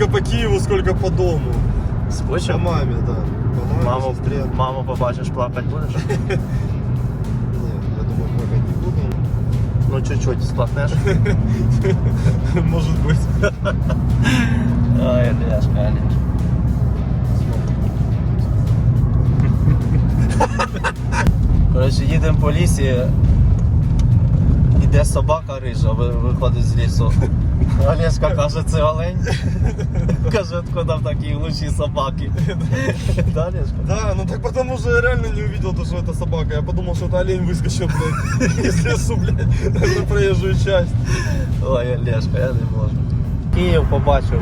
столько по Киеву, сколько по дому. По Скучив? маме, да. По маме, Маму, сестре. маму побачиш, плакати будеш? Нет, я думаю, плакать не буду. Ну чуть-чуть сплакнеш. Может быть. Ай, Олешка, Олешка. Коротше, їдемо по лісі. Іде собака рижа, ви- виходить з лісу. Олешка каже, це олень. Каже, откуда в такій глуші собаки. Да, Олешка? Да, ну так потому что я реально не увидел, то, что это собака. Я подумал, что это олень выскочил, блядь, из лесу, блядь, на проезжую часть. Ой, Олешка, я не можу. Київ побачив.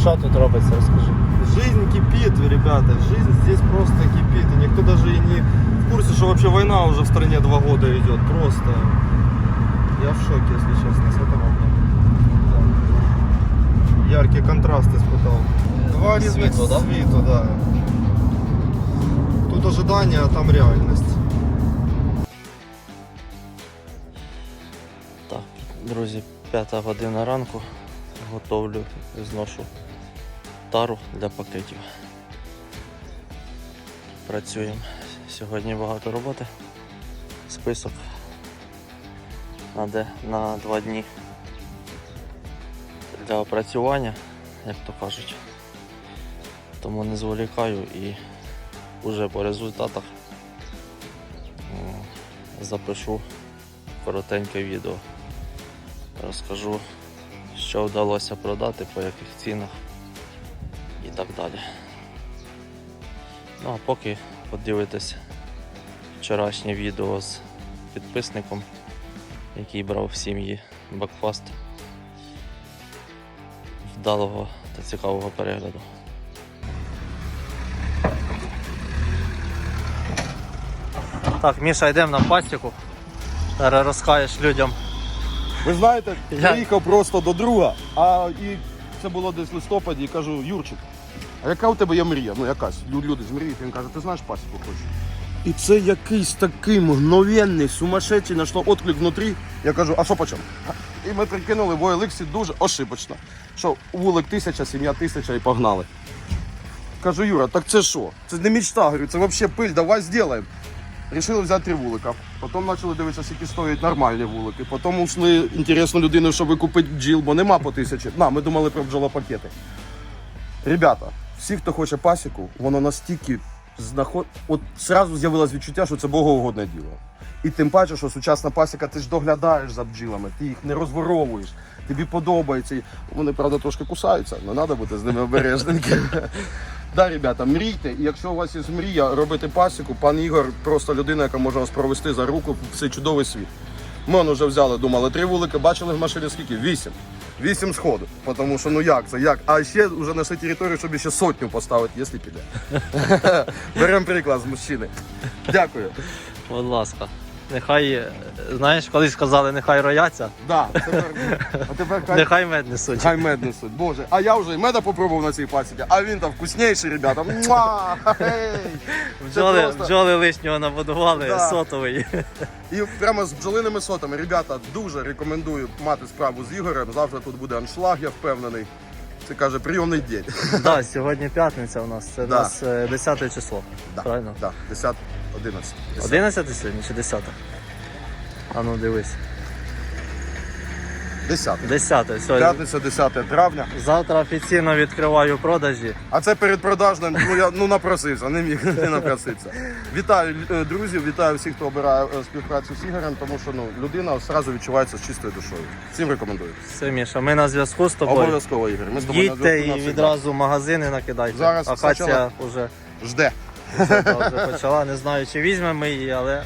Що тут робиться, розкажи. Жизнь кипит, ребята, жизнь здесь просто кипит. И никто даже и не в курсе, что вообще война уже в стране два года идет. Просто. Я в шоке, если честно, с этого. Да. Яркий контраст испытал. Два разных Свету, да? света, да. Тут ожидание, а там реальность. Так, друзі, п'ята година ранку. Готовлю, зношу тару для пакетів. Працюємо. Сьогодні багато роботи. Список на, де, на два дні для опрацювання, як то кажуть. Тому не зволікаю і вже по результатах запишу коротеньке відео. Розкажу, що вдалося продати, по яких цінах і так далі. Ну а поки подивитесь вчорашнє відео з підписником, який брав в сім'ї Бакфаст. Вдалого та цікавого перегляду. Так, Міша, йдемо на пасіку. Зараз розкажеш людям. Ви знаєте, Я- приїхав просто до друга, а і це було десь в листопаді, і кажу, Юрчик, а яка у тебе є мрія? Ну якась, люди ж мріють, він каже, ти знаєш пасіку хочу. І це якийсь такий мгновенний, сумасшедший, знайшло отклик внутрі. Я кажу, а що по чому? І ми прикинули, в Еликсі дуже ошибочно. Що вулик тисяча, сім'я тисяча і погнали. Кажу, Юра, так це що? Це не мечта, говорю, це взагалі пиль, давай зробимо. Рішили взяти три вулика. Потім почали дивитися, скільки стоять нормальні вулики. Потім ушли інтересну людину, щоб викупити бджіл, бо нема по тисячі. На, ми думали про бджолопакети. Ребята, всі, хто хоче пасіку, воно настільки знаход... От зразу з'явилось відчуття, що це богоугодне діло. І тим паче, що сучасна пасіка, ти ж доглядаєш за бджілами, ти їх не розворовуєш, тобі подобається. Вони, правда, трошки кусаються, не треба бути з ними обережненьким. Да, ребята, мрійте, і якщо у вас є мрія робити пасіку, пан Ігор просто людина, яка може вас провести за руку в цей чудовий світ. Ми вже взяли, думали, три вулики, бачили в машині скільки? Вісім. Вісім сходу. Тому що ну як це, як? А ще вже знайшли територію, щоб ще сотню поставити, якщо піде. Беремо приклад з мужчини. Дякую. Будь ласка. Нехай, е, знаєш, колись сказали, нехай рояться, Да, тепер, а тепер хай, нехай мед несуть. хай мед несуть. Боже, а я вже і меда попробував на цій пасіці, а він там вкусніший, ребята. Муа! Це Бджоли, просто- бджоли лишнього набудували, Да. сотовий. І прямо з бджолиними сотами. Ребята, дуже рекомендую мати справу з Ігорем. Завтра тут буде аншлаг, я впевнений. Це каже прийомний день. да, сьогодні п'ятниця у нас, це у Да. нас е, 10 число. Да, Правильно? Да, 10, 11. 11 сьогодні чи 10? А ну дивись. 10. 10 сьогодні. П'ятниця, 10 травня. Завтра офіційно відкриваю продажі. А це передпродажним, ну я ну напросився, не міг не напроситися. Вітаю е, друзів, вітаю всіх, хто обирає е, співпрацю з Ігорем, тому що ну людина одразу відчувається з чистою душою. Всім рекомендую. Все, Міша, ми на зв'язку з тобою. Обов'язково, Ігор. Ми з тобою на Їдьте зв'язку і навсегда. відразу магазини накидайте. Зараз Акація спочатку- вже, жде. Вже, вже почала. Не знаю, чи візьмемо ми її, але.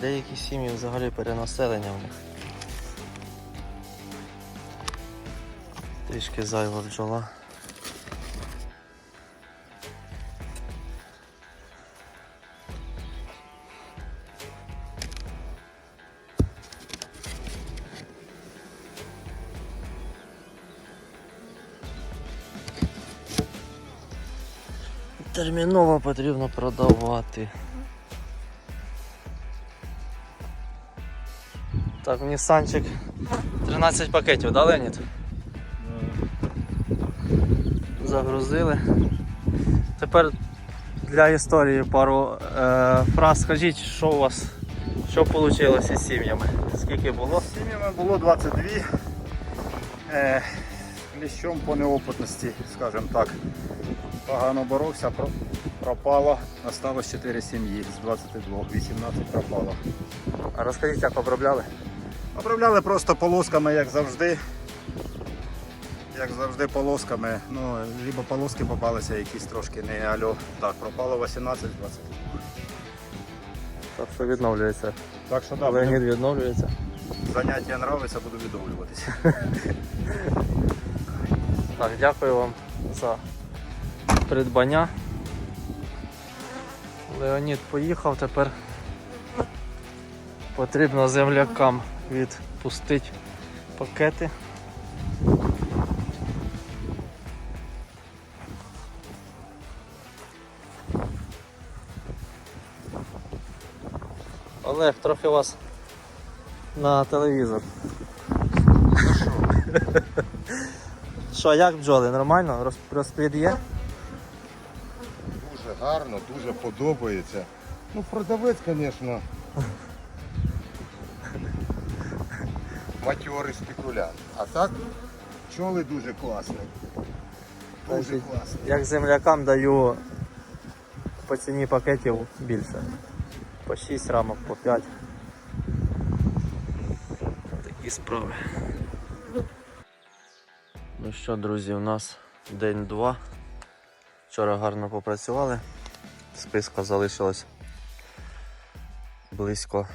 Деякі сім'ї взагалі перенаселення в них. Трішки зайва бджола. Терміново потрібно продавати. Так, в Нісанчик 13 пакетів, да, Леонід? Загрузили. Тепер для історії пару е, фраз. Скажіть, що у вас, що вийшло із сім'ями? Скільки було? З Сім'ями було 22. Е, ліщом по неопитності, скажімо так. Погано боровся, пропало. Осталось 4 сім'ї з 22, 18 пропало. А розкажіть, як обробляли? Обробляли просто полосками, як завжди. Як завжди полосками. Ну, либо полоски попалися якісь трошки не альо. Так, пропало 18-20. Так що відновлюється. Так що да, Леонід відновлюється. заняття нравиться, буду відновлюватися. Так, дякую вам за придбання. Леонід поїхав, тепер потрібно землякам відпустити пакети. Олег, трохи вас на телевізор. Що, як бджоли? Нормально? Роз- Розплід є? Гарно, дуже подобається. Ну, продавець, звісно. Матьорий спекулянт. А так, пчоли дуже класні. Дуже класні. Як землякам даю по ціні пакетів більше. По 6 рамок, по 5. Такі справи. Ну що, друзі, у нас день 2. Вчора гарно попрацювали. Списка залишилось близько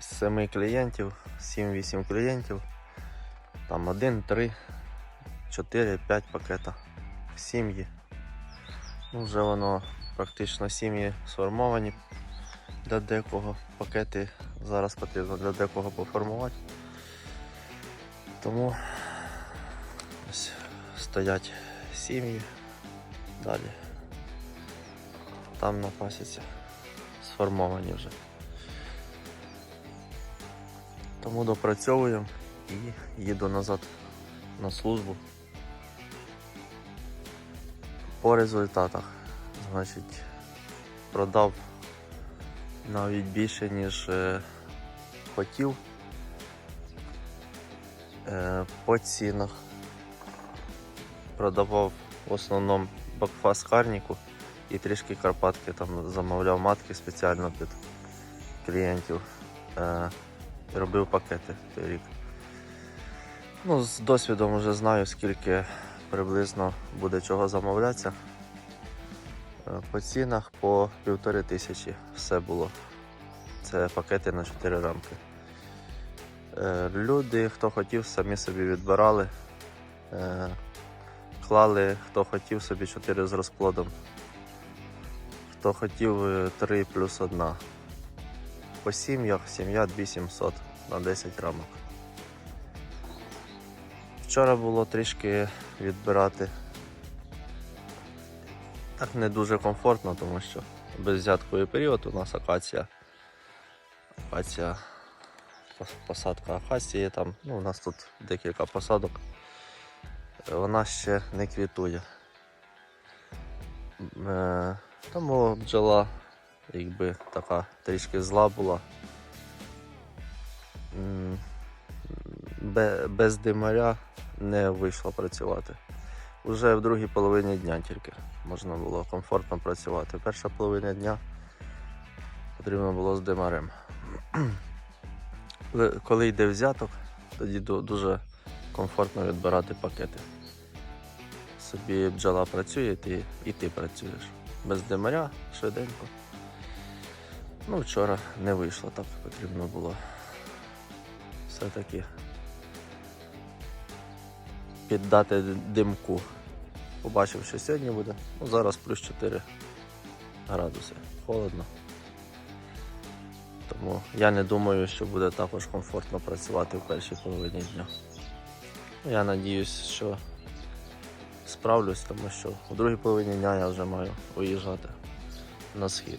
7 клієнтів, 7-8 клієнтів. Там 1, 3, 4-5 пакета сім'ї. Ну, вже воно практично сім'ї сформовані для декого. Пакети зараз потрібно для декого поформувати. Тому ось стоять сім'ї далі. Там на пасіці сформовані вже. Тому допрацьовуємо і їду назад на службу. По результатах, значить, продав навіть більше, ніж е, хотів. Е, по цінах продавав в основному бакфас карніку і трішки карпатки там замовляв матки спеціально під клієнтів. Е, і робив пакети той рік. Ну, з досвідом вже знаю, скільки приблизно буде чого замовлятися. Е, По цінах по півтори тисячі все було. Це пакети на 4 рамки. Е, Люди, хто хотів, самі собі відбирали. Е, Клали, хто хотів собі 4 з розплодом. Хто хотів 3 плюс 1. По сім'ях сім'я 2700 на 10 рамок. Вчора було трішки відбирати. Так не дуже комфортно, тому що без безвзятковий період у нас акація. Акація, посадка акації там, ну у нас тут декілька посадок. Вона ще не квітує. Е, Тому бджола якби така трішки зла була. Без димаря не вийшло працювати. Уже в другій половині дня тільки можна було комфортно працювати. Перша половина дня потрібно було з димарем. Коли йде взяток, тоді дуже комфортно відбирати пакети. Собі бджола працює, ти, і ти працюєш. Без димаря, швиденько. Ну, вчора не вийшло, так потрібно було все-таки піддати димку. Побачив, що сьогодні буде. Ну, зараз плюс 4 градуси. Холодно. Тому я не думаю, що буде також комфортно працювати в першій половині дня. Я надіюсь, що справлюсь, тому що у другій половині дня я вже маю виїжджати на схід.